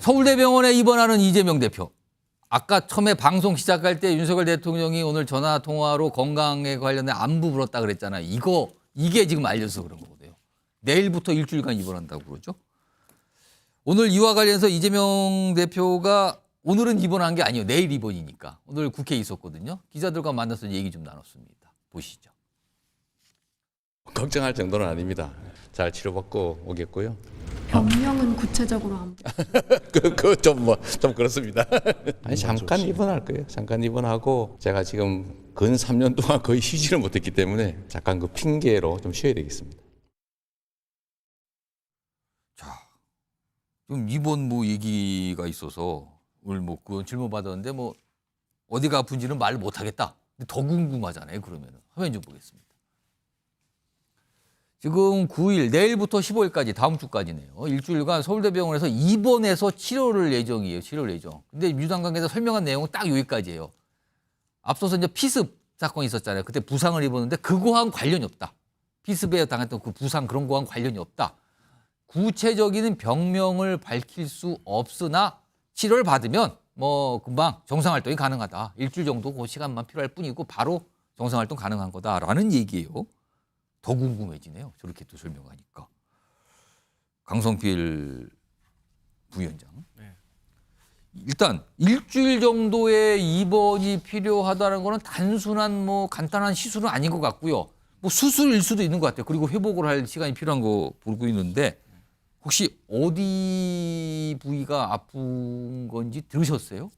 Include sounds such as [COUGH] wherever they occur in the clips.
서울대병원에 입원하는 이재명 대표. 아까 처음에 방송 시작할 때 윤석열 대통령이 오늘 전화 통화로 건강에 관련된 안부 물었다 그랬잖아요. 이거 이게 지금 알려서 그런 거거든요. 내일부터 일주일간 입원한다고 그러죠. 오늘 이와 관련해서 이재명 대표가 오늘은 입원한 게 아니에요. 내일 입원이니까. 오늘 국회에 있었거든요. 기자들과 만나서 얘기 좀 나눴습니다. 보시죠. 걱정할 정도는 아닙니다. 잘 치료받고 오겠고요. 병명은 구체적으로 안 [LAUGHS] 그그좀 뭐좀 그렇습니다. [LAUGHS] 아니 잠깐 입원할 거예요. 잠깐 입원하고 제가 지금 근 3년 동안 거의 쉬지를 못했기 때문에 잠깐 그 핑계로 좀 쉬어야 되겠습니다. 좀 입원 뭐 얘기가 있어서 오늘 뭐 그건 질문 받았는데 뭐 어디가 아픈지는 말 못하겠다. 근데 더 궁금하잖아요. 그러면은 화면 좀 보겠습니다. 지금 9일 내일부터 15일까지 다음 주까지네요. 일주일간 서울대병원에서 입원해서 치료를 예정이에요. 치료를 예정. 근데 유당 관계자 설명한 내용은 딱 여기까지예요. 앞서서 이제 피습 사건이 있었잖아요. 그때 부상을 입었는데 그거와는 관련이 없다. 피습에 당했던 그 부상 그런 거와는 관련이 없다. 구체적인 병명을 밝힐 수 없으나 치료를 받으면 뭐 금방 정상 활동이 가능하다. 일주일 정도 그 시간만 필요할 뿐이고 바로 정상 활동 가능한 거다라는 얘기예요. 더 궁금해지네요. 저렇게 또 설명하니까. 강성필 부위원장. 네. 일단 일주일 정도의 입원이 필요하다는 거는 단순한 뭐 간단한 시술은 아닌 것 같고요. 뭐 수술일 수도 있는 것 같아요. 그리고 회복을 할 시간이 필요한 거 보고 있는데 혹시 어디 부위가 아픈 건지 들으셨어요?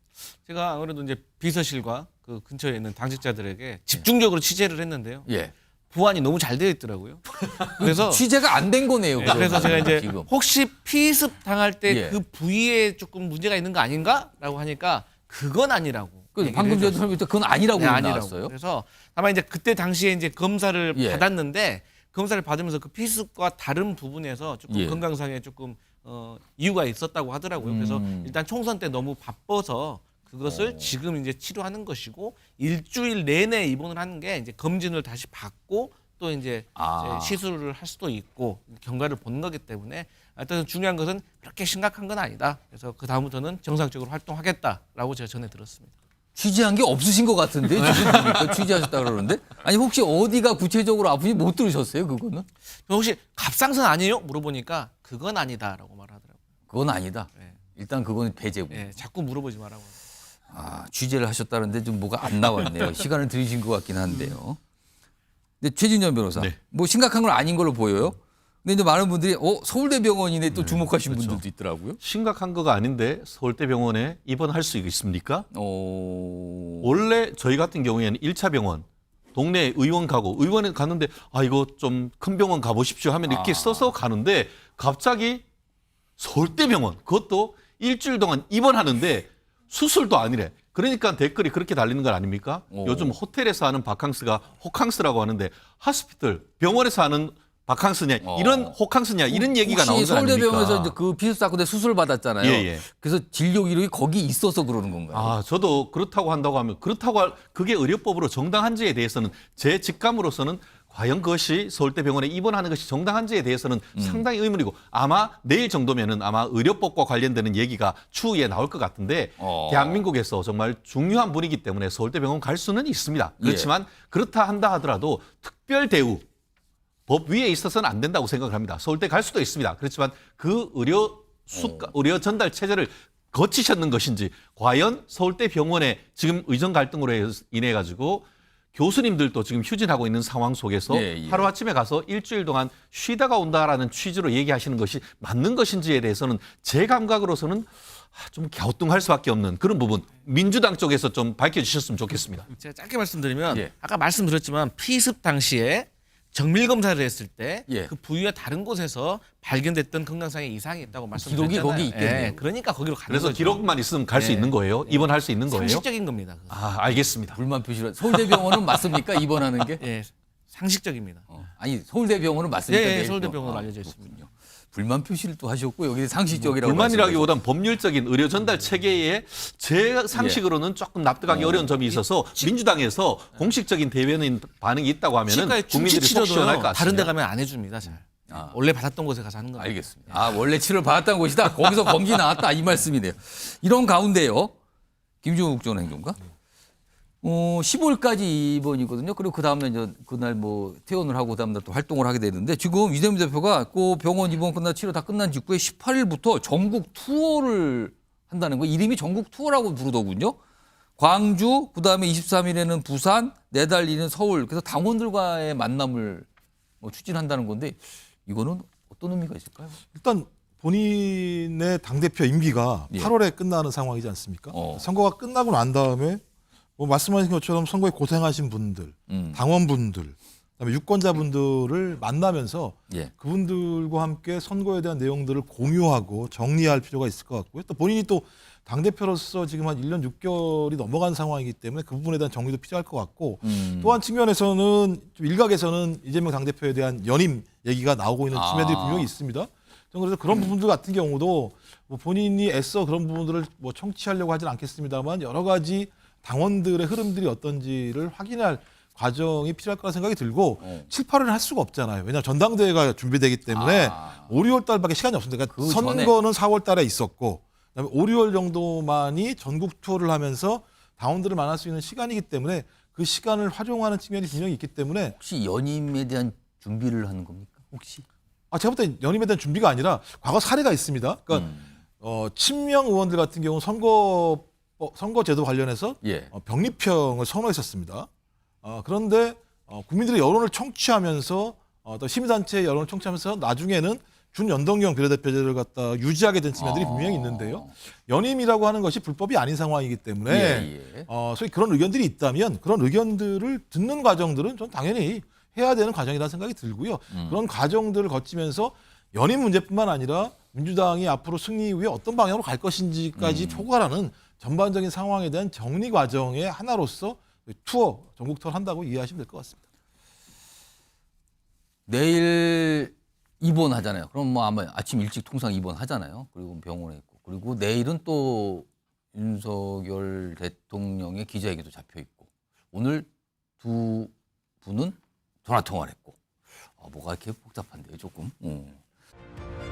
제가 아무래도 이제 비서실과 그 근처에 있는 당직자들에게 집중적으로 취재를 했는데요. 예. 보안이 너무 잘 되어 있더라고요. [LAUGHS] 그래서 취재가 안 된 거네요. 네, 그래서 제가 이제 지금. 혹시 피습 당할 때 예. 그 부위에 조금 문제가 있는 거 아닌가라고 하니까 그건 아니라고. 그 얘기를 방금 전에 해줬어요. 설명했던 그건 아니라고 네, 아니라고. 나왔어요. 그래서 다만 이제 그때 당시에 이제 검사를 예. 받았는데 검사를 받으면서 그 피습과 다른 부분에서 조금 예. 건강상에 조금 어, 이유가 있었다고 하더라고요. 그래서 음. 일단 총선 때 너무 바빠서 그것을 어. 지금 이제 치료하는 것이고 일주일 내내 입원을 하는 게 이제 검진을 다시 받고 또 이제 아. 이제 시술을 할 수도 있고 경과를 보는 거기 때문에 하여튼 중요한 것은 그렇게 심각한 건 아니다. 그래서 그 다음부터는 정상적으로 활동하겠다라고 제가 전해 들었습니다. 취재한 게 없으신 것 같은데 지금 보니까 취재하셨다 그러는데 아니 혹시 어디가 구체적으로 아픈지 못 들으셨어요? 그거는 혹시 갑상선 아니에요? 물어보니까 그건 아니다라고 말하더라고요. 그건 아니다. 네. 일단 그건 배제고. 예, 자꾸 물어보지 말라고. 아, 취재를 하셨다는데 좀 뭐가 안 나왔네요. [LAUGHS] 시간을 들이신 것 같긴 한데요. 근데 최진현 변호사, 네. 뭐 심각한 건 아닌 걸로 보여요. 근데 이제 많은 분들이 어 서울대병원이네 또 주목하신 그렇죠. 분들도 있더라고요. 심각한 거가 아닌데 서울대병원에 입원할 수 있습니까? 어, 원래 저희 같은 경우에는 1차 병원 동네 의원 가고 의원에 갔는데 아 이거 좀 큰 병원 가보십시오 하면 이렇게 아. 써서 가는데 갑자기 서울대병원 그것도 일주일 동안 입원하는데 수술도 아니래. 그러니까 댓글이 그렇게 달리는 건 아닙니까? 오. 요즘 호텔에서 하는 바캉스가 호캉스라고 하는데 하스피털 병원에서 하는 바캉스냐 어. 이런 호캉스냐 이런 얘기가 나오는 거 아닙니까? 서울대병원에서 이제 그 비습 사건에 수술 받았잖아요. 예, 예. 그래서 진료 기록이 거기 있어서 그러는 건가요? 아, 저도 그렇다고 한다고 하면 그렇다고 할 그게 의료법으로 정당한지에 대해서는 제 직감으로서는 과연 그것이 서울대병원에 입원하는 것이 정당한지에 대해서는 음. 상당히 의문이고 아마 내일 정도면은 아마 의료법과 관련되는 얘기가 추후에 나올 것 같은데 어. 대한민국에서 정말 중요한 분이기 때문에 서울대병원 갈 수는 있습니다. 예. 그렇지만 그렇다 한다 하더라도 특별 대우 법 위에 있어서는 안 된다고 생각을 합니다. 서울대 갈 수도 있습니다. 그렇지만 그 의료 수가, 의료 전달 체제를 거치셨는 것인지 과연 서울대 병원에 지금 의정 갈등으로 해- 인해 가지고 교수님들도 지금 휴진하고 있는 상황 속에서 예, 예. 하루 아침에 가서 일주일 동안 쉬다가 온다라는 취지로 얘기하시는 것이 맞는 것인지에 대해서는 제 감각으로서는 아, 좀 갸우뚱할 수밖에 없는 그런 부분 민주당 쪽에서 좀 밝혀주셨으면 좋겠습니다. 제가 짧게 말씀드리면 예. 아까 말씀드렸지만 피습 당시에 정밀 검사를 했을 때 그 예. 부위와 다른 곳에서 발견됐던 건강상의 이상이 있다고 말씀드렸잖아요. 기록이 거기 있겠네요. 예, 그러니까 거기로 가는 그래서 거죠. 기록만 있으면 갈수 예. 있는 거예요. 입원할 수 있는 거예요. 상식적인 겁니다. 그거. 아, 알겠습니다. 불만 표시를 서울대병원은 맞습니까? 입원하는 게? [LAUGHS] 예, 상식적입니다. 어. 아니 서울대병원은 맞습니까? 예, 예, 내일 서울대병원으로 또? 알려져 있습니다. 그렇군요. 불만 표시를 또 하셨고 여기 상식적이라고 불만이라기보단 법률적인 의료 전달 체계에 제 상식으로는 조금 납득하기 어 려운 점이 있어서 민주당에서 공식적인 대변인 반응이 있다고 하면은 국민들이 속 시원할 것 다른 데. 가면 안 해줍니다. 잘. 아. 원래 받았던 곳에 가서 하는 겁니다. 알겠습니다. 아 원래 치료를 받았다는 곳이다. 거기서 [LAUGHS] 검기 나왔다 이 말씀이네요. 이런 가운데요. 김종욱 국정원 행정가. 어, 15일까지 입원이거든요. 그리고 그 다음에 이제 그날 뭐 퇴원을 하고 그 다음에 또 활동을 하게 되는데 지금 이재명 대표가 그 병원 입원 끝나 치료 다 끝난 직후에 18일부터 전국 투어를 한다는 거. 이름이 전국 투어라고 부르더군요. 광주, 그 다음에 23일에는 부산, 내달리는 서울. 그래서 당원들과의 만남을 뭐 추진한다는 건데 이거는 어떤 의미가 있을까요? 일단 본인의 당대표 임기가 예. 8월에 끝나는 상황이지 않습니까? 어. 선거가 끝나고 난 다음에 뭐 말씀하신 것처럼 선거에 고생하신 분들, 음. 당원분들, 그다음에 유권자분들을 만나면서 예. 그분들과 함께 선거에 대한 내용들을 공유하고 정리할 필요가 있을 것 같고요. 또 본인이 또 당대표로서 지금 한 1년 6개월이 넘어간 상황이기 때문에 그 부분에 대한 정리도 필요할 것 같고 음. 또한 측면에서는 좀 일각에서는 이재명 당대표에 대한 연임 얘기가 나오고 있는 아. 측면들이 분명히 있습니다. 저는 그래서 그런 부분들 같은 경우도 뭐 본인이 애써 그런 부분들을 뭐 청취하려고 하진 않겠습니다만 여러 가지 당원들의 흐름들이 어떤지를 확인할 과정이 필요할 거라 생각이 들고 어. 7, 8월은 할 수가 없잖아요. 왜냐하면 전당대회가 준비되기 때문에 아. 5, 6월 달밖에 시간이 없습니다. 그러니까 그. 선거는 4월 달에 있었고 그다음에 5, 6월 정도만이 전국 투어를 하면서 당원들을 만날 수 있는 시간이기 때문에 그 시간을 활용하는 측면이 분명히 있기 때문에 혹시 연임에 대한 준비를 하는 겁니까? 혹시? 아 제가 볼 때 연임에 대한 준비가 아니라 과거 사례가 있습니다. 그러니까 음. 어, 친명 의원들 같은 경우 선거 어, 선거제도 관련해서 예. 어, 병립형을 선호했었습니다. 어, 그런데 어, 국민들의 여론을 청취하면서 어, 또 시민단체의 여론을 청취하면서 나중에는 준연동형 비례대표제를 갖다 유지하게 된 측면들이 아. 분명히 있는데요. 연임이라고 하는 것이 불법이 아닌 상황이기 때문에 예, 예. 어, 소위 그런 의견들이 있다면 그런 의견들을 듣는 과정들은 전 당연히 해야 되는 과정이라는 생각이 들고요. 음. 그런 과정들을 거치면서 연임 문제뿐만 아니라 민주당이 앞으로 승리 이후에 어떤 방향으로 갈 것인지까지 음. 포괄하는 전반적인 상황에 대한 정리 과정의 하나로서 투어 전국 투어를 한다고 이해하시면 될 것 같습니다. 내일 입원하잖아요. 그럼 뭐 아마 아침 일찍 통상 입원하잖아요. 그리고 병원에 있고. 그리고 내일은 또 윤석열 대통령의 기자회견도 잡혀 있고. 오늘 두 분은 전화 통화를 했고. 아, 뭐가 이렇게 복잡한데요, 조금. 어.